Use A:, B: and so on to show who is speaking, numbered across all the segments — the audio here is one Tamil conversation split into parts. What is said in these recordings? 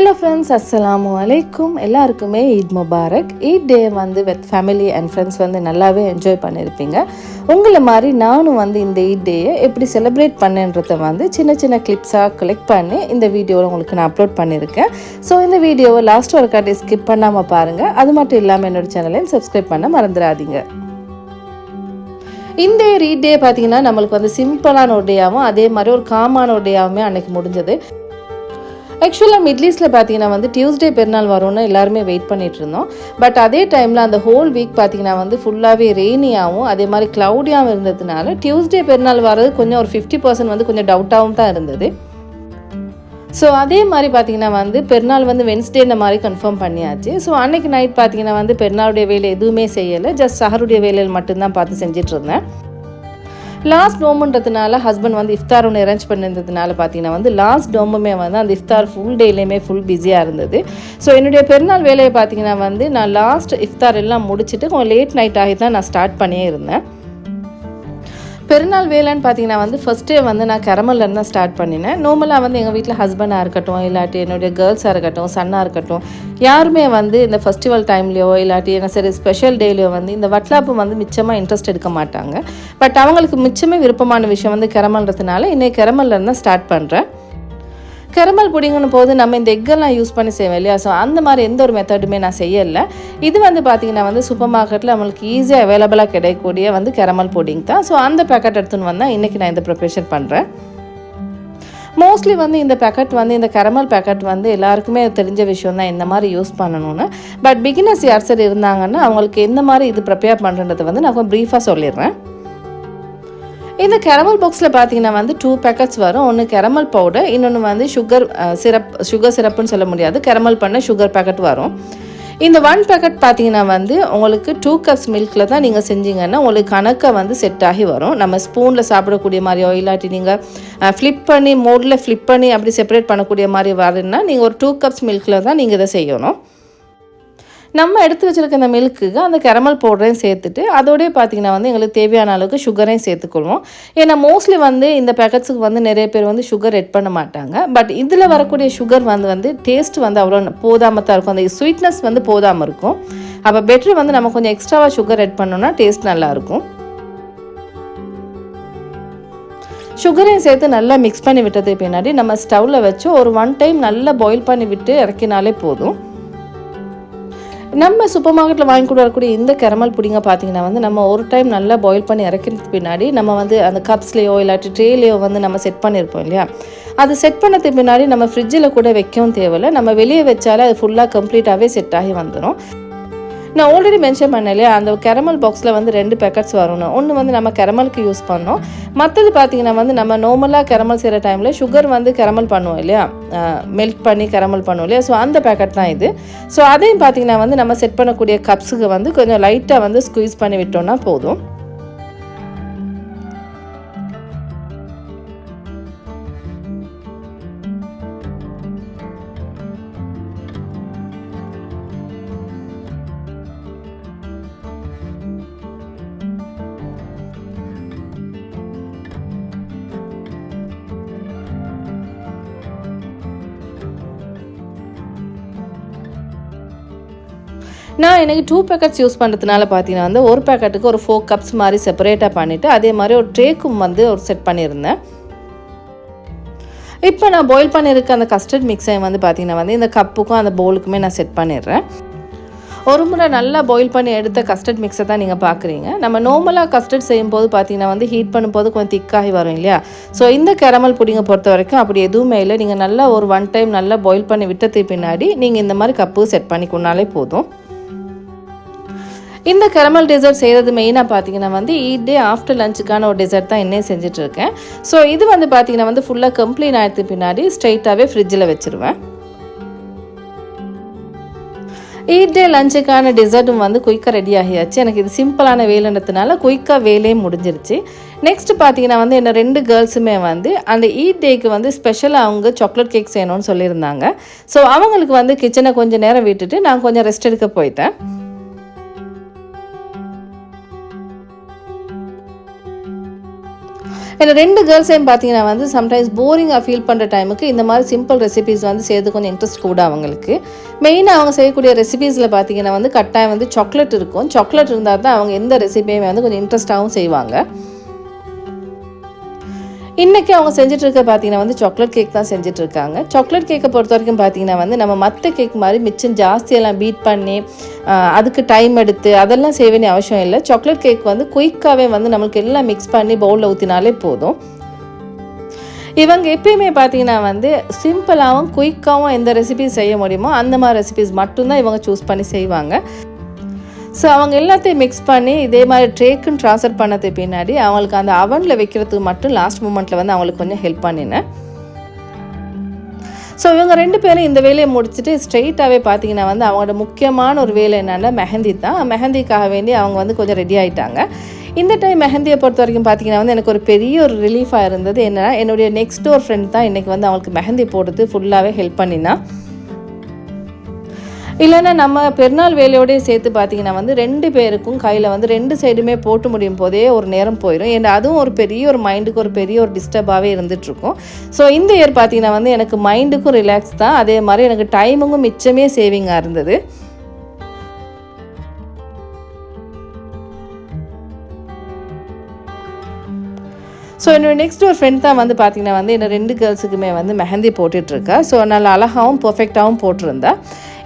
A: ஹலோ ஃப்ரெண்ட்ஸ் அஸ்ஸலாமு அலைக்கும் எல்லாருக்குமே ஈத் முபாரக் ஈத் டே வந்து வித் ஃபேமிலி அண்ட் ஃப்ரெண்ட்ஸ் வந்து நல்லாவே என்ஜாய் பண்ணியிருப்பீங்க உங்களை மாதிரி நானும் வந்து இந்த ஈத் டேயை எப்படி செலிப்ரேட் பண்ணேன்றதை வந்து சின்ன சின்ன கிளிப்ஸாக கலெக்ட் பண்ணி இந்த வீடியோவில் உங்களுக்கு நான் அப்லோட் பண்ணியிருக்கேன் ஸோ இந்த வீடியோவை லாஸ்ட் ஒரு காட்டி ஸ்கிப் பண்ணாமல் பாருங்கள் அது மட்டும் இல்லாமல் என்னோட சேனலையும் சப்ஸ்கிரைப் பண்ண மறந்துடாதீங்க. இந்த ரீட் டே பார்த்தீங்கன்னா நம்மளுக்கு வந்து சிம்பிளான ஒரு டேயாகவும் அதே மாதிரி ஒரு காமான ஒரு டேயாகவுமே அன்னைக்கு முடிஞ்சது. ஆக்சுவலாக மிட்லீஸில் பார்த்தீங்கன்னா வந்து டியூஸ்டே பெருநாள் வரும்னு எல்லாருமே வெயிட் பண்ணிட்டு இருந்தோம். பட் அதே டைமில் அந்த ஹோல் வீக் பார்த்தீங்கன்னா வந்து ஃபுல்லாகவே ரெய்னியாகவும் அதே மாதிரி க்ளவுடியாகவும் இருந்ததுனால டியூஸ்டே பெருநாள் வர்றது கொஞ்சம் ஒரு ஃபிஃப்டி பர்சன்ட் வந்து கொஞ்சம் டவுட்டாகவும் தான் இருந்தது. ஸோ அதே மாதிரி பார்த்தீங்கன்னா வந்து பெருநாள் வந்து வென்ஸ்டே இந்த மாதிரி கன்ஃபார்ம் பண்ணியாச்சு. ஸோ அன்னைக்கு நைட் பார்த்தீங்கன்னா வந்து பெருநாளுடைய வேலை எதுவுமே செய்யலை. ஜஸ்ட் சஹருடைய வேலையில் மட்டும்தான் பார்த்து செஞ்சிட்ருந்தேன் லாஸ்ட் டோமுன்றதுனால ஹஸ்பண்ட் வந்து இஃப்தார் ஒன்று அரேஞ்ச் பண்ணியிருந்ததுனால பார்த்தீங்கன்னா வந்து லாஸ்ட் டோமுமே வந்து அந்த இஃப்தார் ஃபுல் டேலேயுமே ஃபுல் பிஸியாக இருந்தது. ஸோ என்னுடைய பெருநாள் வேலையை பார்த்தீங்கன்னா வந்து நான் லாஸ்ட் இஃப்தார் எல்லாம் முடிச்சுட்டு கொஞ்சம் லேட் நைட் ஆகி தான் நான் ஸ்டார்ட் பண்ணியே இருந்தேன். பெருநாள் வேலைன்னு பார்த்தீங்கன்னா வந்து ஃபஸ்ட்டே வந்து நான் கரமல்லேருந்து தான் ஸ்டார்ட் பண்ணினேன். நார்மலாக வந்து எங்கள் வீட்டில் ஹஸ்பண்டாக இருக்கட்டும் இல்லாட்டி என்னுடைய கேர்ள்ஸாக இருக்கட்டும் சன்னாக இருக்கட்டும் யாருமே வந்து இந்த ஃபெஸ்டிவல் டைம்லேயோ இல்லாட்டி என்ன சரி ஸ்பெஷல் டேலையோ வந்து இந்த வட்லாப்பு வந்து மிச்சமாக இன்ட்ரெஸ்ட் எடுக்க மாட்டாங்க. பட் அவங்களுக்கு மிச்சமே விருப்பமான விஷயம் வந்து கரமல்ன்றதுனால இன்றைக்கி கரமல்லேருந்து தான் ஸ்டார்ட் பண்ணுறேன் கெரமல் புடிங்கன்னு போது நம்ம இந்த எக்கெல்லாம் யூஸ் பண்ணி செய்வோம் இல்லையா? ஸோ அந்த மாதிரி எந்த ஒரு மெத்தடுமே நான் செய்யலை. இது வந்து பார்த்திங்கன்னா வந்து சூப்பர் மார்க்கெட்டில் நம்மளுக்கு ஈஸியாக அவைலபிளாக கிடைக்கக்கூடிய வந்து கெரமல் புடிங் தான். ஸோ அந்த பேக்கெட் எடுத்துன்னு வந்தால் இன்றைக்கி நான் இந்த ப்ரிப்ரேஷன் பண்ணுறேன் மோஸ்ட்லி வந்து இந்த பேக்கெட் வந்து இந்த கரமல் பேக்கெட் வந்து எல்லாருக்குமே தெரிஞ்ச விஷயம் தான் இந்த மாதிரி யூஸ் பண்ணணும்னு. பட் பிகினர்ஸ் யார் சார் இருந்தாங்கன்னா அவங்களுக்கு எந்த மாதிரி இது ப்ரிப்பேர் பண்ணுறதை வந்து நான் கொஞ்சம் ப்ரீஃபாக சொல்லிடுறேன். இந்த கெரமல் பாக்ஸில் பார்த்தீங்கன்னா வந்து டூ பேக்கெட்ஸ் வரும். ஒன்று கெரமல் பவுடர் இன்னொன்று வந்து சுகர் சிரப் சுகர் சிரப்புன்னு சொல்ல முடியாது. கெரமல் பண்ண சுகர் பேக்கெட் வரும். இந்த ஒன் பேக்கெட் பார்த்தீங்கன்னா வந்து உங்களுக்கு டூ கப்ஸ் மில்கில் தான் நீங்கள் செஞ்சீங்கன்னா உங்களுக்கு கணக்கை வந்து செட் ஆகி வரும். நம்ம ஸ்பூனில் சாப்பிடக்கூடிய மாதிரியோ இல்லாட்டி நீங்கள் ஃப்ளிப் பண்ணி மோடில் ஃப்ளிப் பண்ணி அப்படி செப்பரேட் பண்ணக்கூடிய மாதிரி வரணுன்னா நீங்கள் ஒரு டூ கப்ஸ் மில்கில் தான் நீங்கள் இதை செய்யணும். நம்ம எடுத்து வச்சுருக்க இந்த மில்க்குக்கு அந்த கெரமல் பவுடரையும் சேர்த்துட்டு அதோடய பார்த்தீங்கன்னா வந்து எங்களுக்கு தேவையான அளவுக்கு சுகரையும் சேர்த்துக்கொள்வோம். ஏன்னா மோஸ்ட்லி வந்து இந்த பேக்கெட்ஸுக்கு வந்து நிறைய பேர் வந்து சுகர் எட் பண்ண மாட்டாங்க. பட் இதில் வரக்கூடிய சுகர் வந்து வந்து டேஸ்ட் வந்து அவ்வளோ போதாமல் தான் இருக்கும். அந்த ஸ்வீட்னஸ் வந்து போதாமல் இருக்கும். அப்போ பெட்ரு வந்து நம்ம கொஞ்சம் எக்ஸ்ட்ராவாக சுகர் எட் பண்ணோம்னா டேஸ்ட் நல்லாயிருக்கும் சுகரையும் சேர்த்து நல்லா மிக்ஸ் பண்ணி விட்டது பின்னாடி நம்ம ஸ்டவ்வில் வச்சு ஒரு ஒன் டைம் நல்லா பாயில் பண்ணி விட்டு இறக்கினாலே போதும். நம்ம சூப்பர் மார்க்கெட்டில் வாங்கி கொண்டு வரக்கூடிய இந்த கெரமல் புடிங்க பார்த்தீங்கன்னா வந்து நம்ம ஒரு டைம் நல்லா பாயில் பண்ணி இறக்கிறதுக்கு பின்னாடி நம்ம வந்து அந்த கப்ஸ்லேயோ இல்லாட்டி ட்ரேலேயோ வந்து நம்ம செட் பண்ணியிருப்போம் இல்லையா? அது செட் பண்ணதுக்கு பின்னாடி நம்ம ஃப்ரிட்ஜில் கூட வைக்கவும் தேவையில்லை. நம்ம வெளியே வச்சாலே அது ஃபுல்லாக கம்ப்ளீட்டாகவே செட் ஆகி வந்துடும் நான் ஆல்ரெடி மென்ஷன் பண்ணலையே அந்த கெரமல் பாக்ஸில் வந்து ரெண்டு பேக்கெட்ஸ் வரணும். ஒன்று வந்து நம்ம கெரமலுக்கு யூஸ் பண்ணோம். மற்றது பார்த்தீங்கன்னா வந்து நம்ம நார்மலாக கெரமல் செய்கிற டைமில் சுகர் வந்து கெரமல் பண்ணுவோம் இல்லையா? மெல்ட் பண்ணி கெரமல் பண்ணுவோம் இல்லையா? ஸோ அந்த பேக்கெட் தான் இது. ஸோ அதையும் பார்த்தீங்கன்னா வந்து நம்ம செட் பண்ணக்கூடிய கப்ஸுக்கு வந்து கொஞ்சம் லைட்டாக வந்து ஸ்குவீஸ் பண்ணி விட்டோம்னா போதும். நான் எனக்கு டூ பேக்கெட்ஸ் யூஸ் பண்ணுறதுனால பார்த்தீங்கன்னா வந்து ஒரு பேக்கெட்டுக்கு ஒரு ஃபோர் கப்ஸ் மாதிரி செப்பரேட்டாக பண்ணிவிட்டு அதே மாதிரி ஒரு ட்ரேக்கும் வந்து ஒரு செட் பண்ணியிருந்தேன். இப்போ நான் பாயில் பண்ணியிருக்க அந்த கஸ்டர்ட் மிக்ஸை வந்து பார்த்தீங்கன்னா வந்து இந்த கப்புக்கும் அந்த பவுலுக்குமே நான் செட் பண்ணிடுறேன். ஒரு முறை நல்லா பாயில் பண்ணி எடுத்த கஸ்டர்ட் மிக்ஸை தான் நீங்கள் பார்க்குறீங்க நம்ம நார்மலாக கஸ்டர்ட் செய்யும்போது பார்த்தீங்கன்னா வந்து ஹீட் பண்ணும்போது கொஞ்சம் திக்காகி வரும் இல்லையா? ஸோ இந்த கேரமல் புடிங்கை பொறுத்த வரைக்கும் அப்படி எதுவுமே இல்லை. நீங்கள் நல்லா ஒரு ஒன் டைம் நல்லா பாயில் பண்ணி விட்டதுக்கு பின்னாடி நீங்கள் இந்த மாதிரி கப்பு செட் பண்ணிக்கொண்டாலே போதும். இந்த கரமல் டெசர்ட் செய்கிறது மெயினாக பார்த்தீங்கன்னா வந்து ஈட் டே ஆஃப்டர் லஞ்சுக்கான ஒரு டெசர்ட் தான் என்ன செஞ்சுட்ருக்கேன் ஸோ இது வந்து பார்த்தீங்கன்னா வந்து ஃபுல்லாக கம்ப்ளீட் ஆகிடுது பின்னாடி ஸ்ட்ரைட்டாகவே ஃப்ரிட்ஜில் வச்சுருவேன். ஈட் டே லஞ்சுக்கான டெசர்ட்டும் வந்து குயிக்காக ரெடி ஆகியாச்சு. எனக்கு இது சிம்பிளான வேலைன்றதுனால குயிக்காக வேலையே முடிஞ்சிருச்சு. நெக்ஸ்ட் பார்த்தீங்கன்னா வந்து என்ன ரெண்டு கேர்ள்ஸுமே வந்து அந்த ஈட் டேக்கு வந்து ஸ்பெஷலாக அவங்க சாக்லேட் கேக் செய்யணும்னு சொல்லியிருந்தாங்க. ஸோ அவங்களுக்கு வந்து கிச்சனை கொஞ்சம் நேரம் விட்டுட்டு நான் கொஞ்சம் ரெஸ்ட் எடுக்க போயிட்டேன். இதில் ரெண்டு கேர்ள்ஸையும் பார்த்தீங்கன்னா வந்து சம்டைம்ஸ் போரிங்காக ஃபீல் பண்ணுற டைமுக்கு இந்த மாதிரி சிம்பிள் ரெசிபீஸ் வந்து செய்யறது கொஞ்சம் இன்ட்ரெஸ்ட் கூட அவங்களுக்கு. மெயினாக அவங்க செய்யக்கூடிய ரெசிபீஸில் பார்த்தீங்கன்னா வந்து கட்டாயம் வந்து சாக்லேட் இருக்கும். சாக்லேட் இருந்தால் தான் அவங்க எந்த ரெசிபியுமே வந்து கொஞ்சம் இன்ட்ரெஸ்ட்டாகவும் செய்வாங்க. இன்றைக்கி அவங்க செஞ்சுட்டு இருக்க பார்த்தீங்கன்னா வந்து சாக்லேட் கேக் தான் செஞ்சுட்டு இருக்காங்க சாக்லேட் கேக்கை பொறுத்த வரைக்கும் பார்த்தீங்கன்னா வந்து நம்ம மற்ற கேக் மாதிரி மிச்சம் ஜாஸ்தியெல்லாம் பீட் பண்ணி அதுக்கு டைம் எடுத்து அதெல்லாம் செய்ய வேண்டிய அவசியம் இல்லை. சாக்லேட் கேக் வந்து குயிக்காகவே வந்து நம்மளுக்கு எல்லாம் மிக்ஸ் பண்ணி பவுலில் ஊற்றினாலே போதும். இவங்க எப்பயுமே பார்த்தீங்கன்னா வந்து சிம்பிளாகவும் குயிக்காகவும் எந்த ரெசிபி செய்ய முடியுமோ அந்த மாதிரி ரெசிபிஸ் மட்டும்தான் இவங்க சூஸ் பண்ணி செய்வாங்க. ஸோ அவங்க எல்லாத்தையும் மிக்ஸ் பண்ணி இதே மாதிரி ட்ரேக்குன்னு ட்ரான்ஸ்ஃபர் பண்ணது பின்னாடி அவங்களுக்கு அந்த அவனில் வைக்கிறதுக்கு மட்டும் லாஸ்ட் மூமெண்ட்டில் வந்து அவங்களுக்கு கொஞ்சம் ஹெல்ப் பண்ணினேன். ஸோ இவங்க ரெண்டு பேரும் இந்த வேலையை முடிச்சுட்டு ஸ்ட்ரெயிட்டாகவே பார்த்தீங்கன்னா வந்து அவங்களோட முக்கியமான ஒரு வேலை என்னென்னா மெஹந்தி தான். மெஹந்திக்காக வேண்டி அவங்க வந்து கொஞ்சம் ரெடி ஆகிட்டாங்க இந்த டைம் மெஹந்தியை பொறுத்த வரைக்கும் பார்த்தீங்கன்னா வந்து எனக்கு ஒரு பெரிய ஒரு ரிலீஃபாக இருந்தது. என்னென்னா என்னுடைய நெக்ஸ்ட் டோர் ஃப்ரெண்ட் தான் இன்றைக்கி வந்து அவங்களுக்கு மெஹந்தி போடுறது ஃபுல்லாகவே ஹெல்ப் பண்ணினா. இல்லைன்னா நம்ம பெருநாள் வேலையோடய சேர்த்து பார்த்தீங்கன்னா வந்து ரெண்டு பேருக்கும் கையில் வந்து ரெண்டு சைடுமே போட்டு முடியும் போதே ஒரு நேரம் போயிடும் ஏன்னா அதுவும் ஒரு பெரிய ஒரு மைண்டுக்கு ஒரு பெரிய ஒரு டிஸ்டர்பாகவே இருந்துகிட்ருக்கும் ஸோ இந்த இயர் பார்த்தீங்கன்னா வந்து எனக்கு மைண்டுக்கும் ரிலாக்ஸ் தான். அதே மாதிரி எனக்கு டைமுக்கும் மிச்சமே சேவிங்காக இருந்தது. ஸோ என்னோட நெக்ஸ்ட் ஒரு ஃப்ரெண்ட் தான் வந்து பார்த்தீங்கன்னா வந்து என்னோட ரெண்டு கேர்ள்ஸுக்குமே வந்து மெஹந்தி போட்டுட்ருக்கா ஸோ நல்லா அழகாகவும் பர்ஃபெக்டாகவும் போட்டிருந்தா.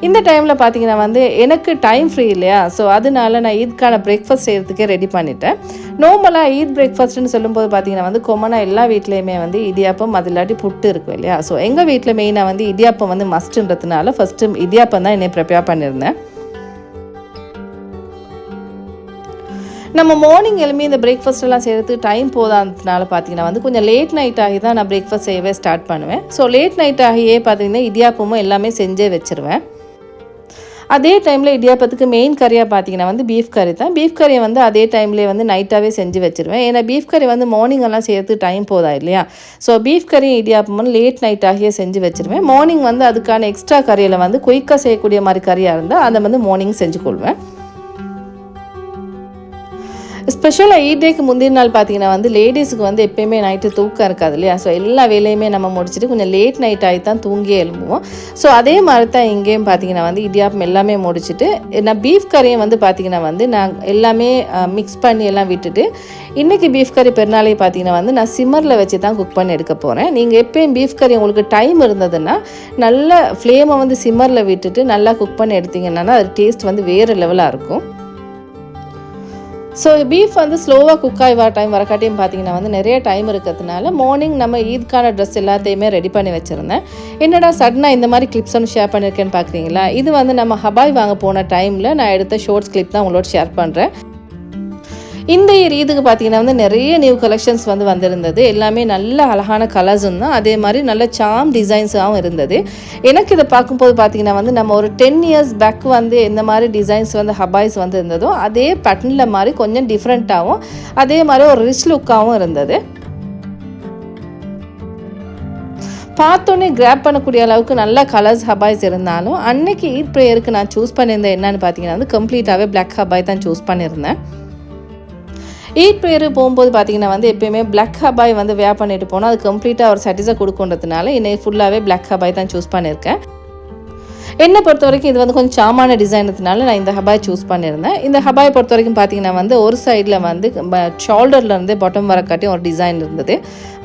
A: இந்த டைமில் பார்த்தீங்கன்னா வந்து எனக்கு டைம் ஃப்ரீ இல்லையா? ஸோ அதனால நான் ஈத்க்கான பிரேக்ஃபாஸ்ட் செய்கிறதுக்கே ரெடி பண்ணிட்டேன். நார்மலாக ஈத் பிரேக்ஃபாஸ்ட்னு சொல்லும்போது பார்த்தீங்கன்னா வந்து கொமனாக எல்லா வீட்லேயுமே வந்து இடியாப்பம் அது இல்லாட்டி புட்டு இருக்கும் இல்லையா? ஸோ எங்கள் வீட்டில் மெயினாக வந்து இடியாப்பம் வந்து மஸ்ட்டுன்றதுனால ஃபஸ்ட்டு இடியாப்பம் தான் என்னை ப்ரிப்பேர் பண்ணியிருந்தேன். நம்ம மார்னிங் எழுப்பி இந்த பிரேக்ஃபாஸ்ட் எல்லாம் செய்கிறதுக்கு டைம் போதாததுனால பார்த்தீங்கன்னா வந்து கொஞ்சம் லேட் நைட் ஆகி தான் நான் பிரேக்ஃபாஸ்ட் செய்யவே ஸ்டார்ட் பண்ணுவேன். ஸோ லேட் நைட் ஆகியே பார்த்தீங்கன்னா இடியாப்பமும் எல்லாமே செஞ்சே வச்சுருவேன். அதே டைமில் இடியாப்பத்துக்கு மெயின் கறியாக பார்த்தீங்கன்னா வந்து பீஃப் கறி தான். பீஃப் கறியை வந்து அதே டைம்லேயே வந்து நைட்டாகவே செஞ்சு வச்சிருவேன். ஏன்னா பீஃப் கறி வந்து மார்னிங் எல்லாம் செய்யறதுக்கு டைம் போதா இல்லையா? ஸோ பீஃப் கறி இடியாப்பமும் லேட் நைட் ஆகியே செஞ்சு வச்சுருவேன். மார்னிங் வந்து அதுக்கான எக்ஸ்ட்ரா கறியில் வந்து குயிக்காக செய்யக்கூடிய மாதிரி கறியாக இருந்தால் அதை வந்து மார்னிங் செஞ்சு கொள்வேன். ஸ்பெஷலாக ஈட் டேக்கு முந்தின நாள் பார்த்தீங்கன்னா வந்து லேடிஸுக்கு வந்து எப்பயுமே நைட்டு தூக்கம் இருக்காது இல்லையா? ஸோ எல்லா வேலையுமே நம்ம முடிச்சுட்டு கொஞ்சம் லேட் நைட் ஆகி தான் தூங்கியே எழும்புவோம். ஸோ அதே மாதிரி தான் இங்கேயும் பார்த்தீங்கன்னா வந்து இடியாப்பம் எல்லாமே முடிச்சுட்டு நான் பீஃப் கறியும் வந்து பார்த்தீங்கன்னா வந்து நான் எல்லாமே மிக்ஸ் பண்ணி எல்லாம் விட்டுட்டு இன்றைக்கி பீஃப் கறி பெருநாளே பார்த்தீங்கன்னா வந்து நான் சிம்மரில் வச்சு தான் குக் பண்ணி எடுக்க போகிறேன் நீங்கள் எப்பயும் பீஃப் கறி உங்களுக்கு டைம் இருந்ததுன்னா நல்ல ஃப்ளேமை வந்து சிம்மரில் விட்டுட்டு நல்லா குக் பண்ணி எடுத்தீங்கன்னா அது டேஸ்ட் வந்து வேறு லெவலாக இருக்கும். ஸோ பீஃப் வந்து ஸ்லோவாக குக் ஆகி வர டைம் வரக்காட்டியும் பார்த்தீங்கன்னா வந்து நிறைய டைம் இருக்கிறதுனால மார்னிங் நம்ம ஈத்கான ட்ரெஸ் எல்லாத்தையுமே ரெடி பண்ணி வச்சுருந்தேன். என்னடா சடனாக இந்த மாதிரி கிளிப்ஸ் ஒன்று ஷேர் பண்ணியிருக்கேன்னு பார்க்குறீங்களா இது வந்து நம்ம ஹபாய் வாங்க போன டைமில் நான் எடுத்த ஷோர்ட்ஸ் கிளிப் தான் உங்களோட ஷேர் பண்ணுறேன் இந்த இயர் இதுக்கு பார்த்தீங்கன்னா வந்து நிறைய நியூ கலெக்ஷன்ஸ் வந்து வந்திருந்தது. எல்லாமே நல்ல அழகான கலர்ஸும் தான். அதே மாதிரி நல்ல சாம் டிசைன்ஸாகவும் இருந்தது. எனக்கு இதை பார்க்கும்போது பார்த்தீங்கன்னா வந்து நம்ம ஒரு டென் இயர்ஸ் பேக் வந்து எந்த மாதிரி டிசைன்ஸ் வந்து ஹபாய்ஸ் வந்து இருந்ததோ அதே பேட்டர்னில் மாதிரி கொஞ்சம் டிஃப்ரெண்ட்டாகவும் அதே மாதிரி ஒரு ரிச் லுக்காகவும் இருந்தது. பார்த்தோன்னே கிராப் பண்ணக்கூடிய அளவுக்கு நல்ல கலர்ஸ் ஹபாய்ஸ் இருந்தாலும் அன்னைக்கு ஈத் ப்ரேயருக்கு நான் சூஸ் பண்ணியிருந்தேன் என்னன்னு பார்த்தீங்கன்னா வந்து கம்ப்ளீட்டாகவே பிளாக் ஹபாய் தான் சூஸ் பண்ணியிருந்தேன். ஈட் ப்ரேயரு போகும்போது பார்த்தீங்கன்னா வந்து எப்பயுமே பிளாக் ஹபாய் வந்து வேர் பண்ணிட்டு போனால் அது கம்ப்ளீட்டாக ஒரு சாட்டிஸாக கொடுக்குன்றதுனால இன்னைக்கு ஃபுல்லாகவே பிளாக் ஹபாய் தான் சூஸ் பண்ணியிருக்கேன். என்னை பொறுத்த வரைக்கும் இது வந்து கொஞ்சம் சாமான டிசைனதுனால நான் இந்த ஹபாய் சூஸ் பண்ணியிருந்தேன். இந்த ஹபாய் பொறுத்த வரைக்கும் பார்த்தீங்கன்னா வந்து ஒரு சைடில் வந்து ஷோல்டர்லேருந்து பாட்டம் வரக்காட்டியும் ஒரு டிசைன் இருந்தது.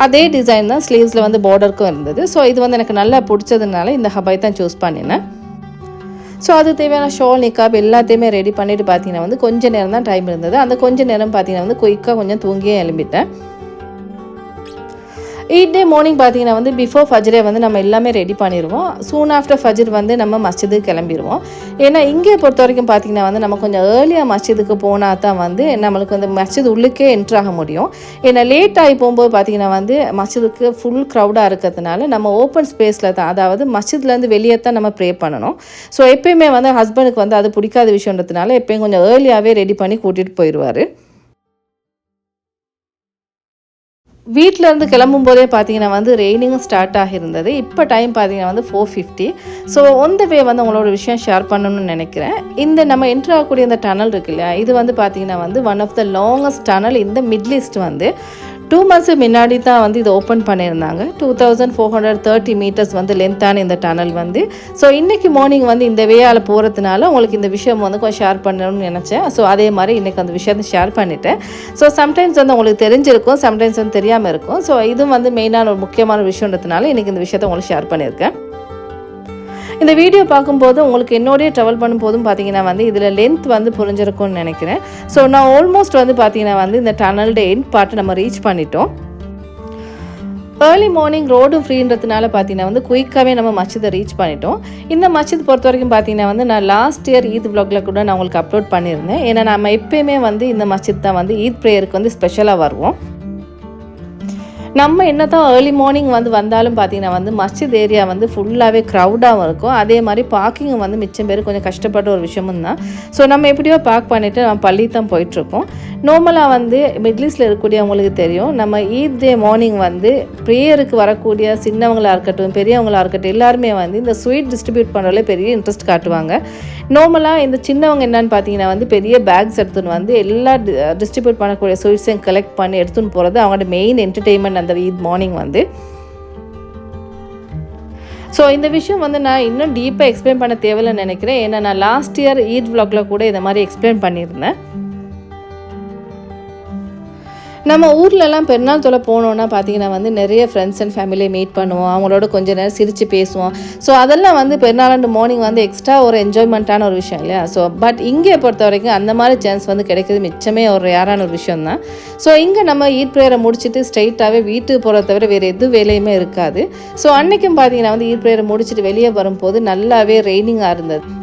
A: அதே டிசைன் தான் ஸ்லீவ்ஸில் வந்து பார்டருக்கும் இருந்தது. ஸோ இது வந்து எனக்கு நல்லா பிடிச்சதுனால இந்த ஹபாய் தான் சூஸ் பண்ணினேன். ஸோ அது தேவையான ஷால் நிக்காப் எல்லாத்தையுமே ரெடி பண்ணிவிட்டு பார்த்தீங்கன்னா வந்து கொஞ்ச நேரம் தான் டைம் இருந்தது. அந்த கொஞ்ச நேரம் பார்த்தீங்கன்னா வந்து குயிக்காக கொஞ்சம் தூங்கியே எழும்பிட்டேன். எயிட் டே மார்னிங் பார்த்தீங்கன்னா வந்து பிஃபோர் ஃபஜ்ரே வந்து நம்ம எல்லாமே ரெடி பண்ணிடுவோம். சூன் ஆஃப்டர் ஃபஜர் வந்து நம்ம மஸ்ஜிதுக்கு கிளம்பிடுவோம். ஏன்னா இங்கே பொறுத்த வரைக்கும் பார்த்தீங்கன்னா வந்து நம்ம கொஞ்சம் ஏர்லியாக மஸ்ஜிதுக்கு போனால் தான் வந்து நம்மளுக்கு வந்து மஸ்ஜித் உள்ளுக்கே என்ட்ரு ஆக முடியும். ஏன்னா லேட் ஆகி போகும்போது பார்த்தீங்கன்னா வந்து மஸ்ஜிதுக்கு ஃபுல் க்ரௌடாக இருக்கிறதுனால நம்ம ஓப்பன் ஸ்பேஸில் தான் அதாவது மஸ்ஜித்லேருந்து வெளியே தான் நம்ம ப்ரே பண்ணணும். ஸோ எப்பயுமே வந்து ஹஸ்பண்டுக்கு வந்து அது பிடிக்காத விஷயன்றதுனால எப்பயும் கொஞ்சம் ஏர்லியாகவே ரெடி பண்ணி கூட்டிகிட்டு போயிடுவார். வீட்டில் இருந்து கிளம்பும் போதே பார்த்தீங்கன்னா வந்து ரெய்னிங்கும் ஸ்டார்ட் ஆகியிருந்தது. இப்போ டைம் பார்த்தீங்கன்னா வந்து four fifty so one way வந்து உங்களோட விஷயம் ஷேர் பண்ணணும்னு நினைக்கிறேன். இந்த நம்ம என்ட்ரு ஆகக்கூடிய இந்த டனல் இருக்கு இல்லையா? இது வந்து பார்த்தீங்கன்னா வந்து one of the longest tunnel இந்த மிட்லிஸ்ட் வந்து டூ மந்த்ஸ் முன்னாடி தான் வந்து இது ஓப்பன் பண்ணியிருந்தாங்க. Two thousand four hundred thirty meters வந்து லென்த்தான இந்த டனல் வந்து. ஸோ இன்றைக்கி மார்னிங் வந்து இந்த வேயால் போகிறதுனால உங்களுக்கு இந்த விஷயம் வந்து கொஞ்சம் ஷேர் பண்ணணும்னு நினச்சேன். ஸோ அதே மாதிரி இன்றைக்கி அந்த விஷயத்தை ஷேர் பண்ணிட்டேன். ஸோ சம்டைம்ஸ் வந்து உங்களுக்கு தெரிஞ்சிருக்கும் சம்டைம்ஸ் வந்து தெரியாமல் இருக்கும். ஸோ இதுவும் வந்து மெயினான ஒரு முக்கியமான விஷயன்றதுனால இன்றைக்கி இந்த விஷயத்தை உங்களுக்கு ஷேர் பண்ணியிருக்கேன். இந்த வீடியோ பார்க்கும்போது உங்களுக்கு என்னோடய ட்ராவல் பண்ணும்போதும் பார்த்தீங்கன்னா வந்து இதில் லென்த் வந்து புரிஞ்சிருக்கும்னு நினைக்கிறேன். ஸோ நான் ஆல்மோஸ்ட் வந்து பார்த்தீங்கன்னா வந்து இந்த டனல்ட எண்ட் பார்ட்டை நம்ம ரீச் பண்ணிட்டோம். ஏர்லி மார்னிங் ரோடும் ஃப்ரீன்றதுனால பார்த்தீங்கன்னா வந்து குயிக்காகவே நம்ம மச்சத்தை ரீச் பண்ணிட்டோம். இந்த மச்சத்தை பொறுத்த வரைக்கும் பார்த்தீங்கன்னா வந்து நான் லாஸ்ட் இயர் ஈத் vlogல கூட நான் உங்களுக்கு அப்லோட் பண்ணியிருந்தேன். ஏன்னா நம்ம எப்பயுமே வந்து இந்த மச்சத் தான் வந்து ஈத் ப்ரேயருக்கு வந்து ஸ்பெஷலாக வருவோம். நம்ம என்ன தான் ஏர்லி மார்னிங் வந்து வந்தாலும் பார்த்தீங்கன்னா வந்து மஸ்ஜித் ஏரியா வந்து ஃபுல்லாகவே க்ரௌடாகவும் இருக்கும். அதே மாதிரி பார்க்கிங் வந்து மிச்சம் பேர் கொஞ்சம் கஷ்டப்பட்ட ஒரு விஷயமும் தான். ஸோ நம்ம எப்படியோ பார்க் பண்ணிவிட்டு நம்ம பள்ளி தான் போயிட்டுருக்கோம். நார்மலாக வந்து மிட்லீஸில் இருக்கக்கூடிய இருக்கக்கூடியவங்களுக்கு தெரியும். நம்ம ஈத் டே மார்னிங் வந்து ப்ரேயருக்கு வரக்கூடிய சின்னவங்களாக இருக்கட்டும் பெரியவங்களாக இருக்கட்டும் எல்லாருமே வந்து இந்த ஸ்வீட் டிஸ்ட்ரிபியூட் பண்ணுறதுல பெரிய இன்ட்ரெஸ்ட் காட்டுவாங்க. நார்மலாக இந்த சின்னவங்க என்னன்னு பார்த்தீங்கன்னா வந்து பெரிய பேக்ஸ் எடுத்துன்னு வந்து எல்லா டிஸ்ட்ரிபியூட் பண்ணக்கூடிய ஸ்வீட்ஸையும் கலெக்ட் பண்ணி எடுத்துன்னு போகிறது அவங்களோட மெயின் என்டர்டெயின்மெண்ட் அந்த ஈத் மார்னிங் வந்து. ஸோ இந்த விஷயம் வந்து நான் இன்னும் டீப்பாக எக்ஸ்பிளைன் பண்ண தேவையில்லைன்னு நினைக்கிறேன். ஏன்னா நான் லாஸ்ட் இயர் ஈத் vlogல கூட இதை மாதிரி எக்ஸ்பிளைன் பண்ணியிருந்தேன். நம்ம ஊர்லலாம் பெருநாள் தொலை போனோன்னா பார்த்தீங்கன்னா வந்து நிறைய ஃப்ரெண்ட்ஸ் அண்ட் ஃபேமிலியை மீட் பண்ணுவோம். அவங்களோட கொஞ்ச நேரம் சிரித்து பேசுவோம். ஸோ அதெல்லாம் வந்து பெருநாள் மார்னிங் வந்து எக்ஸ்ட்ரா ஒரு என்ஜாய்மெண்ட்டான ஒரு விஷயம் இல்லையா? ஸோ பட் இங்கே பொறுத்த வரைக்கும் அந்த மாதிரி சான்ஸ் வந்து கிடைக்கிறது மிச்சமே ஒரு ரேரான ஒரு விஷயம் தான் ஸோ இங்கே நம்ம ஈட் ப்ரேயரை முடிச்சுட்டு ஸ்ட்ரைட்டாகவே வீட்டுக்கு போகிறத தவிர வேறு எது வேலையுமே இருக்காது. ஸோ அன்றைக்கும் பார்த்தீங்கன்னா வந்து ஈட் ப்ரேயரை முடிச்சுட்டு வெளியே வரும்போது நல்லாவே ரெய்னிங்காக இருந்தது.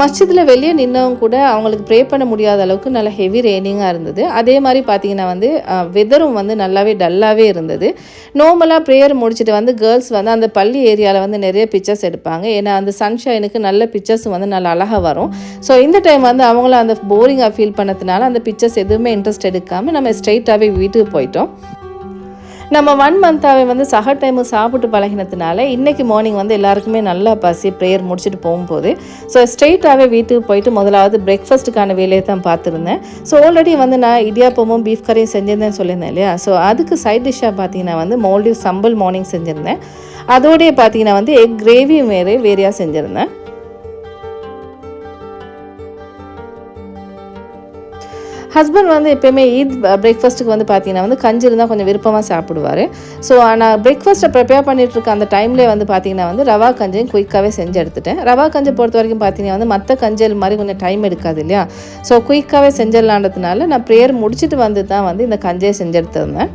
A: மஸ்ஜிதில் வெளியே நின்றவும் கூட அவங்களுக்கு ப்ரே பண்ண முடியாத அளவுக்கு நல்ல ஹெவி ரெய்னிங்காக இருந்தது. அதே மாதிரி பார்த்தீங்கன்னா வந்து வெதரும் வந்து நல்லாவே டல்லாகவே இருந்தது. நார்மலாக ப்ரேயர் முடிச்சுட்டு வந்து கேர்ள்ஸ் வந்து அந்த பள்ளி ஏரியாவில் வந்து நிறைய பிக்சர்ஸ் எடுப்பாங்க. ஏன்னா அந்த சன்ஷைனுக்கு நல்ல பிக்சர்ஸ் வந்து நல்ல அழகாக வரும். ஸோ இந்த டைம் வந்து அவங்களும் அந்த போரிங்காக ஃபீல் பண்ணதுனால அந்த பிக்சர்ஸ் எதுவுமே இன்ட்ரெஸ்ட் எடுக்காமல் நம்ம ஸ்ட்ரைட்டாகவே வீட்டுக்கு போயிட்டோம். நம்ம ஒன் மந்த்தாகவே வந்து சக டைமு சாப்பிட்டு பழகினதுனால இன்றைக்கி மார்னிங் வந்து எல்லாருக்குமே நல்லா பசி ப்ரேயர் முடிச்சுட்டு போகும்போது ஸோ ஸ்ட்ரெயிட்டாகவே வீட்டுக்கு போயிட்டு முதலாவது பிரேக்ஃபாஸ்ட்டுக்கான வேலையை தான் பார்த்துருந்தேன். ஸோ ஆல்ரெடி வந்து நான் இடியாப்பமும் பீஃப் கறியும் செஞ்சிருந்தேன்னு சொல்லியிருந்தேன் இல்லையா? ஸோ அதுக்கு சைட் டிஷ்ஷாக பார்த்தீங்கன்னா வந்து மோல்டிவ் சம்பல் மார்னிங் செஞ்சுருந்தேன். அதோடய பார்த்தீங்கன்னா வந்து எக் கிரேவியும் வேறு வேறையாக செஞ்சுருந்தேன். ஹஸ்பண்ட் வந்து எப்பயுமே ஈத் பிரேக்ஃபாஸ்ட்டுக்கு uh, வந்து பார்த்தீங்கன்னா வந்து கஞ்சி இருந்தால் கொஞ்சம் விருப்பமாக சாப்பிடுவார். ஸோ நான் பிரேக்ஃபாஸ்ட்டை ப்ரிப்பேர் பண்ணிட்டு இருக்க அந்த டைம்லேயே வந்து பார்த்தீங்கன்னா வந்து ரவா கஞ்சையும் குயிக்காகவே செஞ்சு எடுத்துட்டேன். ரவா கஞ்சை பொறுத்த வரைக்கும் பார்த்தீங்கன்னா வந்து மற்ற கஞ்சல் மாதிரி கொஞ்சம் டைம் எடுக்காது இல்லையா? ஸோ குயிக்காகவே செஞ்சிடலான்றதுனால நான் ப்ரேயர் முடிச்சுட்டு வந்து தான் வந்து இந்த கஞ்சியை செஞ்செடுத்திருந்தேன்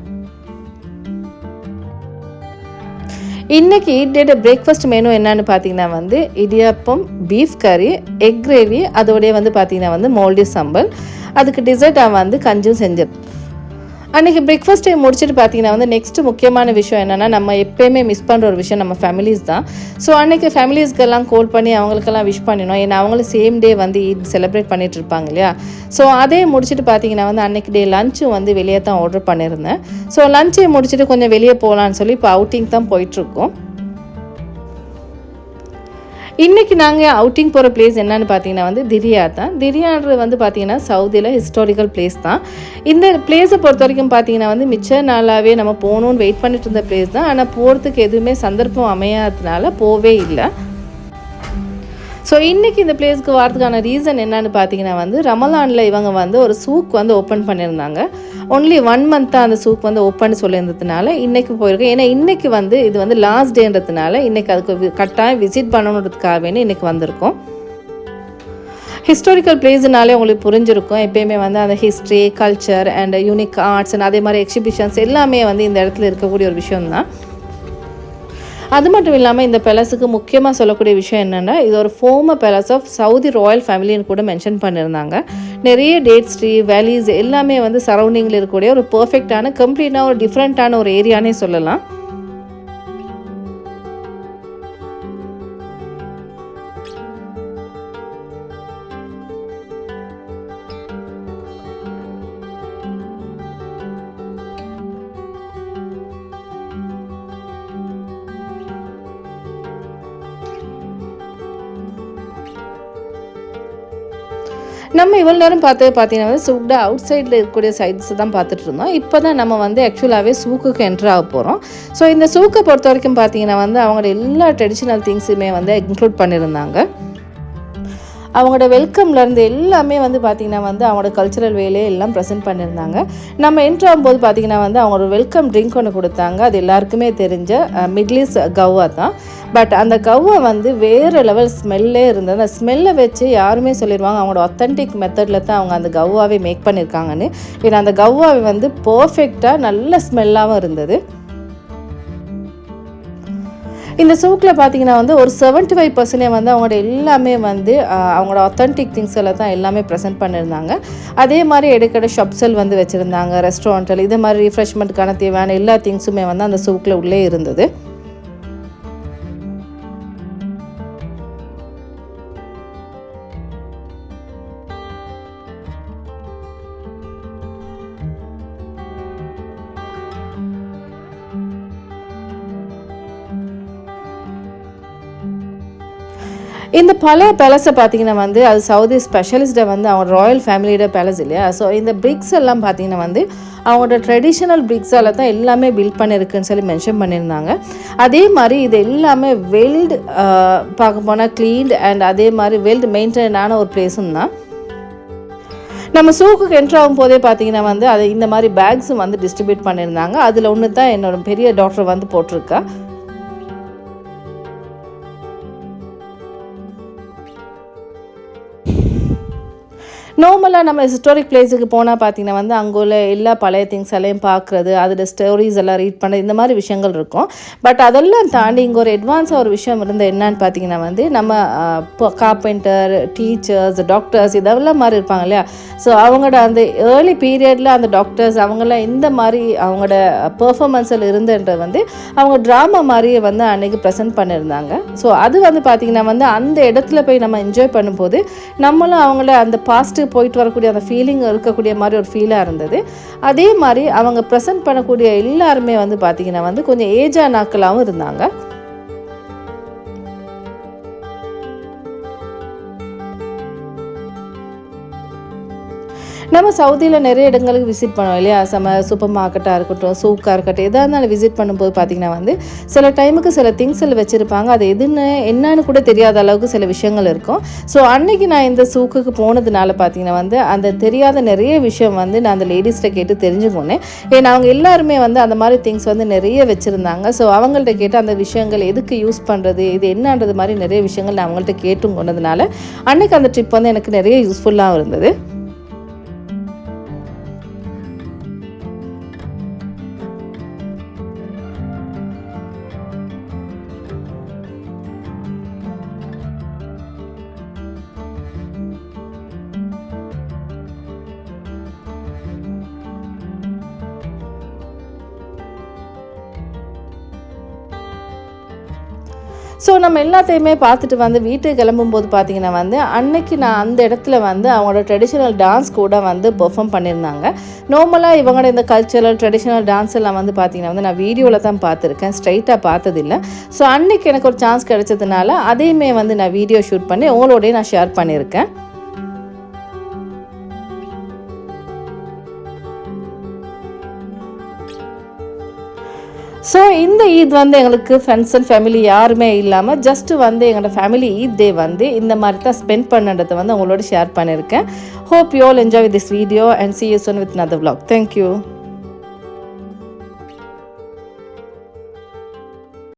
A: இன்றைக்கி டேட் பிரேக்ஃபாஸ்ட் மெனு என்னன்னு பார்த்தீங்கன்னா வந்து idiyappam beef curry egg gravy அதோடய வந்து பார்த்தீங்கன்னா வந்து மோல்டி சம்பல் அதுக்கு டிசர்ட்டாக வந்து கஞ்சும் செஞ்சது அன்றைக்கி பிரேக்ஃபாஸ்ட் டைம் முடிச்சுட்டு பார்த்தீங்கன்னா வந்து நெக்ஸ்ட் முக்கியமான விஷயம் என்னென்னா நம்ம எப்போயுமே மிஸ் பண்ணுற ஒரு விஷயம் நம்ம ஃபேமிலிஸ் தான். ஸோ அன்றைக்கி ஃபேமிலிஸ்க்கெல்லாம் கால் பண்ணி அவங்களுக்கெல்லாம் விஷ் பண்ணினோம். ஏன்னா அவங்களும் சேம் டே வந்து ஈத் செலிப்ரேட் பண்ணிட்டு இருப்பாங்க இல்லையா? ஸோ அதே முடிச்சுட்டு பார்த்தீங்கன்னா வந்து அன்றைக்கி டே லஞ்சும் வந்து வெளியே தான் ஆர்டர் பண்ணியிருந்தேன். ஸோ லஞ்சை முடிச்சுட்டு கொஞ்சம் வெளியே போகலான்னு சொல்லி இப்போ அவுட்டிங் தான் போயிட்டுருக்கோம் இன்றைக்கி நாங்கள் அவுட்டிங் போகிற பிளேஸ் என்னன்னு பார்த்தீங்கன்னா வந்து திரியா தான். திரியான்றது வந்து பார்த்தீங்கன்னா சவுதியில் ஹிஸ்டாரிக்கல் பிளேஸ் தான். இந்த பிளேஸை பொறுத்த வரைக்கும் பார்த்தீங்கன்னா வந்து மிச்ச நாளாகவே நம்ம போகணுன்னு வெயிட் பண்ணிட்டு இருந்த பிளேஸ் தான். ஆனால் போகிறதுக்கு எதுவுமே சந்தர்ப்பம் அமையாததுனால போவே இல்லை. ஸோ இன்றைக்கி இந்த பிளேஸ்க்கு வரதுக்கான ரீசன் என்னன்னு பார்த்தீங்கன்னா வந்து ரமலானில் இவங்க வந்து ஒரு சூக் வந்து ஓப்பன் பண்ணியிருந்தாங்க. ஒன்லி ஒன் மந்த்தாக அந்த சூக் வந்து ஓப்பன் சொல்லியிருந்ததுனால இன்றைக்கி போயிருக்கேன் ஏன்னா இன்றைக்கி வந்து இது வந்து லாஸ்ட் டேன்றதுனால இன்றைக்கி அதுக்கு கட்டாயம் விசிட் பண்ணணுன்றதுக்காகவே இன்றைக்கி வந்திருக்கோம். ஹிஸ்டாரிக்கல் பிளேஸ்னாலே உங்களுக்கு புரிஞ்சிருக்கும். எப்பயுமே வந்து அந்த history culture and unique arts and அதே மாதிரி எக்ஸிபிஷன்ஸ் எல்லாமே வந்து இந்த இடத்துல இருக்கக்கூடிய ஒரு விஷயம் தான் அது மட்டும் இல்லாமல் இந்த பேலஸுக்கு முக்கியமாக சொல்லக்கூடிய விஷயம் என்னென்னா இது ஒரு former palace of Saudi royal ஃபேமிலின்னு கூட மென்ஷன் பண்ணியிருந்தாங்க நிறைய டேட்ஸ் ட்ரீ வேலிஸ் எல்லாமே வந்து சரௌண்டிங்கில் இருக்கக்கூடிய ஒரு பர்ஃபெக்டான கம்ப்ளீட்டான ஒரு டிஃப்ரெண்ட்டான ஒரு ஏரியானே சொல்லலாம். நம்ம இவ்வளோ நேரம் பார்த்து பார்த்தீங்கன்னா வந்து அவுட் சைடில் இருக்கக்கூடிய சைட்ஸ் தான் பார்த்துட்டு இருந்தோம். இப்போ தான் நம்ம வந்து ஆக்சுவலாகவே சூக்குக்கு என்ட்ரு ஆக போகிறோம் ஸோ இந்த சூக்கை பொறுத்த வரைக்கும் பார்த்தீங்கன்னா வந்து அவங்களோட எல்லா ட்ரெடிஷ்னல் திங்ஸுமே வந்து இன்க்ளூட் பண்ணியிருந்தாங்க. அவங்களோட வெல்கம்லேருந்து எல்லாமே வந்து பார்த்திங்கன்னா வந்து அவங்களோட கல்ச்சுரல் வேலையை எல்லாம் ப்ரெசென்ட் பண்ணியிருந்தாங்க. நம்ம என்ட்ரு ஆகும்போது பார்த்திங்கன்னா வந்து அவங்களோட வெல்கம் ட்ரிங்க் ஒன்று கொடுத்தாங்க. அது எல்லாருக்குமே தெரிஞ்ச மிட்லீஸ் கவ்வா தான். பட் அந்த கவ்வா வந்து வேறு லெவல் ஸ்மெல்லே இருந்தது. அந்த ஸ்மெல்லை வச்சு யாருமே சொல்லிடுவாங்க அவங்களோட ஒத்தன்டிக் மெத்தடில் தான் அவங்க அந்த கவ்வாவே மேக் பண்ணியிருக்காங்கன்னு ஏன்னா அந்த கவ்வாவை வந்து பர்ஃபெக்டாக நல்ல ஸ்மெல்லாகவும் இருந்தது. இந்த சூக்கில் பார்த்தீங்கன்னா வந்து ஒரு செவன்ட்டி ஃபைவ் பர்சன்டே வந்து அவங்களோட எல்லாமே வந்து அவங்களோட ஒத்தன்டிக் திங்ஸ் எல்லாம் தான் எல்லாமே ப்ரெசென்ட் பண்ணியிருந்தாங்க அதே மாதிரி எடுக்கிற ஷப்சல் வந்து வச்சுருந்தாங்க ரெஸ்டாரண்ட்டில் இதே மாதிரி ரிஃப்ரெஷ்மெண்ட்டுக்கான தேவையான எல்லா திங்ஸுமே வந்து அந்த சூக்கில் உள்ளே இருந்தது. இந்த பழைய பேலஸை பார்த்தீங்கன்னா வந்து அது சவுதி ஸ்பெஷலிஸ்ட்டை வந்து அவங்க ராயல் ஃபேமிலியோட பேலஸ் இல்லையா? ஸோ இந்த பிரிக்ஸ் எல்லாம் பார்த்தீங்கன்னா வந்து அவங்களோட ட்ரெடிஷ்னல் பிரிக்ஸால் தான் எல்லாமே பில்ட் பண்ணியிருக்குன்னு சொல்லி மென்ஷன் பண்ணியிருந்தாங்க. அதே மாதிரி இது எல்லாமே வெல்டு பார்க்க போனால் க்ளீன்டு அண்ட் அதே மாதிரி வெல்டு மெயின்டைனான ஒரு பிளேஸும் தான். நம்ம சூக்குக்கு என்ட்ரு ஆகும் போதே பார்த்தீங்கன்னா வந்து அது இந்த மாதிரி பேக்ஸும் வந்து டிஸ்ட்ரிபியூட் பண்ணியிருந்தாங்க. அதில் ஒன்று தான் என்னோட பெரிய டாக்டர் வந்து போட்டிருக்கா. நார்மலாக நம்ம ஹிஸ்டாரிக் பிளேஸுக்கு போனால் பார்த்தீங்கன்னா வந்து அங்கே உள்ள எல்லா பழைய திங்ஸ் எல்லாம் பார்க்குறது அதோட ஸ்டோரிஸ் எல்லாம் ரீட் பண்ணுறது இந்த மாதிரி விஷயங்கள் இருக்கும். பட் அதெல்லாம் தாண்டி இங்கே ஒரு அட்வான்ஸாக ஒரு விஷயம் இருந்த என்னன்னு பார்த்தீங்கன்னா வந்து நம்ம கார்பெண்டர் டீச்சர்ஸ் டாக்டர்ஸ் இதெல்லாம் மாதிரி இருப்பாங்க இல்லையா? ஸோ அவங்களோட அந்த ஏர்லி பீரியடில் அந்த டாக்டர்ஸ் அவங்களாம் இந்த மாதிரி அவங்களோட பெர்ஃபார்மன்ஸில் இருந்துன்றது வந்து அவங்க ட்ராமா மாதிரியே வந்து அன்றைக்கி ப்ரெசென்ட் பண்ணியிருந்தாங்க. ஸோ அது வந்து பார்த்திங்கன்னா வந்து அந்த இடத்துல போய் நம்ம என்ஜாய் பண்ணும்போது நம்மளும் அவங்கள அந்த பாசிட்டிவ் போயிட்டு வரக்கூடிய அந்த ஃபீலிங் இருக்கக்கூடிய மாதிரி ஒரு ஃபீலாக இருந்தது. அதே மாதிரி அவங்க ப்ரெசென்ட் பண்ணக்கூடிய எல்லாருமே வந்து பார்த்திங்கன்னா வந்து கொஞ்சம் ஏஜ் ஆனாக்களாகவும் இருந்தாங்க. நம்ம சவுதியில் நிறைய இடங்களுக்கு விசிட் பண்ணுவோம் இல்லையா? சம சூப்பர் மார்க்கெட்டாக இருக்கட்டும் சூக்காக இருக்கட்டும் எதாக இருந்தாலும் விசிட் பண்ணும்போது பார்த்திங்கன்னா வந்து சில டைமுக்கு சில திங்ஸில் வச்சுருப்பாங்க. அது எதுன்னு என்னன்னு கூட தெரியாத அளவுக்கு சில விஷயங்கள் இருக்கும். ஸோ அன்னைக்கு நான் இந்த சூக்குக்கு போனதுனால பார்த்தீங்கன்னா வந்து அந்த தெரியாத நிறைய விஷயம் வந்து நான் அந்த லேடிஸ்கிட்ட கேட்டு தெரிஞ்சுக்கோனேன். ஏன்னா அவங்க எல்லாருமே வந்து அந்த மாதிரி திங்ஸ் வந்து நிறைய வச்சுருந்தாங்க. ஸோ அவங்கள்ட்ட கேட்டு அந்த விஷயங்கள் எதுக்கு யூஸ் பண்ணுறது இது என்னன்றது மாதிரி நிறைய விஷயங்கள் நான் அவங்கள்ட்ட கேட்டும் கொண்டதுனால அன்னைக்கு அந்த ட்ரிப் வந்து எனக்கு நிறைய யூஸ்ஃபுல்லாகவும் இருந்தது. எல்லாத்தையுமே பார்த்துட்டு வந்து வீட்டுக்கு கிளம்பும்போது பார்த்தீங்கன்னா வந்து அன்னைக்கு நான் அந்த இடத்துல வந்து அவங்களோட ட்ரெடிஷ்னல் டான்ஸ் கூட வந்து பெர்ஃபார்ம் பண்ணியிருந்தாங்க. நார்மலாக இவங்களோட இந்த கல்ச்சரல் ட்ரெடிஷ்னல் டான்ஸ் எல்லாம் வந்து பார்த்தீங்கன்னா வந்து நான் வீடியோவில் தான் பார்த்துருக்கேன். ஸ்ட்ரைட்டாக பார்த்ததில்ல. ஸோ அன்னைக்கு எனக்கு ஒரு சான்ஸ் கிடைச்சதுனால அதையுமே வந்து நான் வீடியோ ஷூட் பண்ணி உங்களோடய நான் ஷேர் பண்ணியிருக்கேன். ஸோ இந்த ஈத் வந்து எங்களுக்கு ஃப்ரெண்ட்ஸ் அண்ட் ஃபேமிலி யாருமே இல்லாமல் ஜஸ்ட்டு வந்து எங்களோட ஃபேமிலி ஈத் டே வந்து இந்த மாதிரி தான் ஸ்பெண்ட் பண்ணுறதை வந்து உங்களோட ஷேர் பண்ணியிருக்கேன் hope you all enjoy with this video and see you soon with another vlog thank you